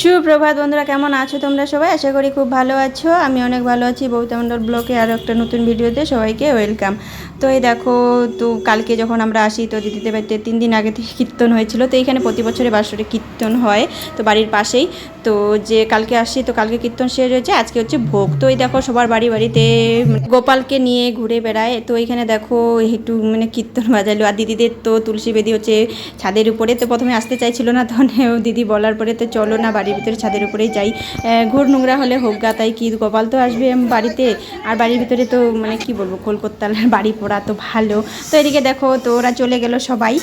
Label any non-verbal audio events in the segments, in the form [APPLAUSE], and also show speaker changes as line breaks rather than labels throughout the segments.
সুপ্রভাত বন্ধুরা, কেমন আছো তোমরা সবাই? আশা করি খুব ভালো আছো। আমি অনেক ভালো আছি। বৌতা মণ্ডল ব্লকে আরও একটা নতুন ভিডিওতে সবাইকে ওয়েলকাম। তো এই দেখো, তো কালকে যখন আমরা আসি, তো দিদিতে বাড়িতে তিন দিন আগে থেকে কীর্তন হয়েছিল। তো এইখানে প্রতি বছরে বাসরে কীর্তন হয়, তো বাড়ির পাশেই। তো যে কালকে আসি, তো কালকে কীর্তন শেষ হয়েছে, আজকে হচ্ছে ভোগ। তো এই দেখো, সবার বাড়ি বাড়িতে গোপালকে নিয়ে ঘুরে বেড়ায়। তো এইখানে দেখো, একটু মানে কীর্তন বাজালো আর দিদিদের তো তুলসী বেদি হচ্ছে ছাদের উপরে। তো প্রথমে আসতে চাইছিল না তখন দিদি বলার পরে তো চলো না বাড়ির ভিতরে, ছাদের উপরেই যাই। ঘুর নোংরা হলে হোক গা, তাই কি গোপাল তো আসবে বাড়িতে? আর বাড়ির ভিতরে তো মানে কি বলব, কলকাতার বাড়ি পড়া তো ভালো। তো এদিকে দেখো, তো ওরা চলে গেল সবাই।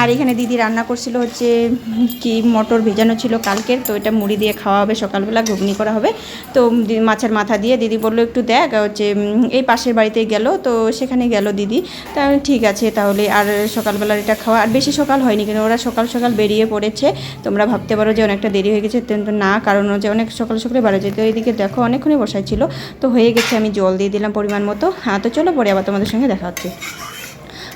আর এখানে দিদি রান্না করছিল হচ্ছে কি মটর ভেজানো ছিল কালকের, তো এটা মুড়ি দিয়ে খাওয়া হবে, সকালবেলা ঘুগনি করা হবে। তো মাছের মাথা দিয়ে দিদি বলল, একটু দেখ, হচ্ছে এই পাশের বাড়িতে গেল, তো সেখানে গেল দিদি। তা ঠিক আছে, তাহলে আর সকালবেলার এটা খাওয়া, আর বেশি সকাল হয়নি কিন্তু ওরা সকাল সকাল বেরিয়ে পড়েছে। তোমরা ভাবতে পারো যে অনেকটা দেরি হয়ে গেছে কিন্তু না, কারণ যে অনেক সকাল সকালে বেরো যেত এইদিকে দেখো অনেকক্ষণই বসাই ছিল, তো হয়ে গেছে, আমি জল দিয়ে দিলাম পরিমাণ মতো। হ্যাঁ তো চলো পরে আবার তোমাদের সঙ্গে দেখা হচ্ছে।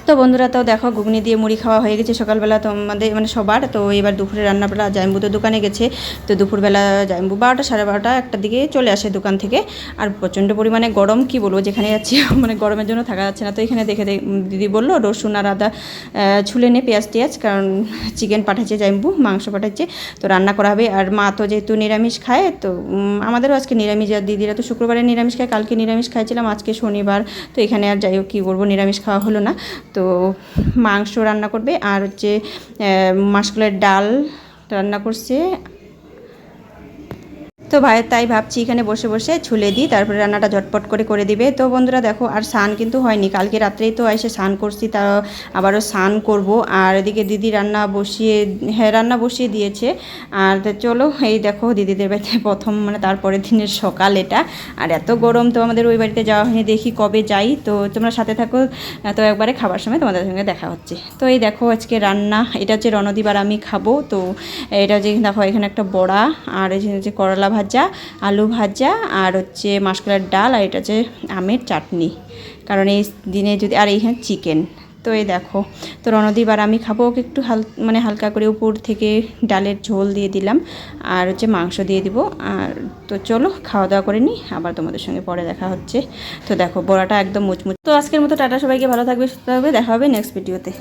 তো বন্ধুরা, তো দেখো, ঘুগনি দিয়ে মুড়ি খাওয়া হয়ে গেছে। সকালবেলা তো আমাদের মানে সবার, তো এবার দুপুরে রান্নাবেলা জাইম্বু তো দোকানে গেছে। তো দুপুরবেলা জাইম্বু বারোটা, সাড়ে বারোটা একটা দিকে চলে আসে দোকান থেকে। আর প্রচণ্ড পরিমাণে গরম, কি বলব, যেখানে যাচ্ছি [LAUGHS] মানে গরমের জন্য থাকা যাচ্ছে না। তো এখানে দেখে দিদি বলল, রসুন আর আদা ছুলে নে পেঁয়াজ টেয়াজ, কারণ চিকেন পাঠাচ্ছে জাইম্বু, মাংস পাঠাচ্ছে। তো রান্না করা হবে। আর মা তো যেহেতু নিরামিষ খায়, তো আমাদেরও আজকে নিরামিষ। আর দিদিরা তো শুক্রবারে নিরামিষ খায়, কালকে নিরামিষ খাইছিলাম, আজকে শনিবার। তো এখানে আর যাই হোক, কী করব নিরামিষ খাওয়া হলো না। তো মাংস রান্না করবে আর হচ্ছে মাসকলের ডাল রান্না করছে। তো ভাই, তাই ভাবছি এখানে বসে বসে ছুলে দিই, তারপরে রান্নাটা ঝটপট করে করে দিবে। তো বন্ধুরা দেখো, আর স্নান কিন্তু হয়নি। কালকে রাত্রেই তো এসে স্নান করছি, তা আবারও স্নান করব। আর এদিকে দিদি রান্না বসিয়ে হ্যাঁ রান্না বসিয়ে দিয়েছে। আর চলো, এই দেখো দিদিদের বাড়িতে প্রথম মানে তারপরের দিনের সকাল এটা। আর এত গরম তো আমাদের ওই বাড়িতে যাওয়া হয়নি, দেখি কবে যাই। তো তোমরা সাথে থাকো, তো একবারে খাবার সময় তোমাদের সঙ্গে দেখা হচ্ছে। তো এই দেখো আজকে রান্না, এটা হচ্ছে রণদীপ আর আমি খাব। তো এটা যে দেখো, এখানে একটা বড়া, আর এই যে করলা ভাজা, আলু ভাজা আর হচ্ছে মাসকলার ডাল আর এটা হচ্ছে আমের চাটনি। কারণ এই দিনে যদি, আর এইখানে চিকেন। তো এই দেখো, তো রণদীপ আর আমি খাব ওকে একটু হাল মানে হালকা করে উপর থেকে ডালের ঝোল দিয়ে দিলাম আর হচ্ছে মাংস দিয়ে দিব। আর তো চলো, খাওয়া দাওয়া করে নিই, আবার তোমাদের সঙ্গে পরে দেখা হচ্ছে। তো দেখো, বড়াটা একদম মুচমুচ। তো আজকের মতো টাটা, সবাইকে ভালো থাকবে, সুস্থ থাকবে, দেখা হবে নেক্সট ভিডিওতে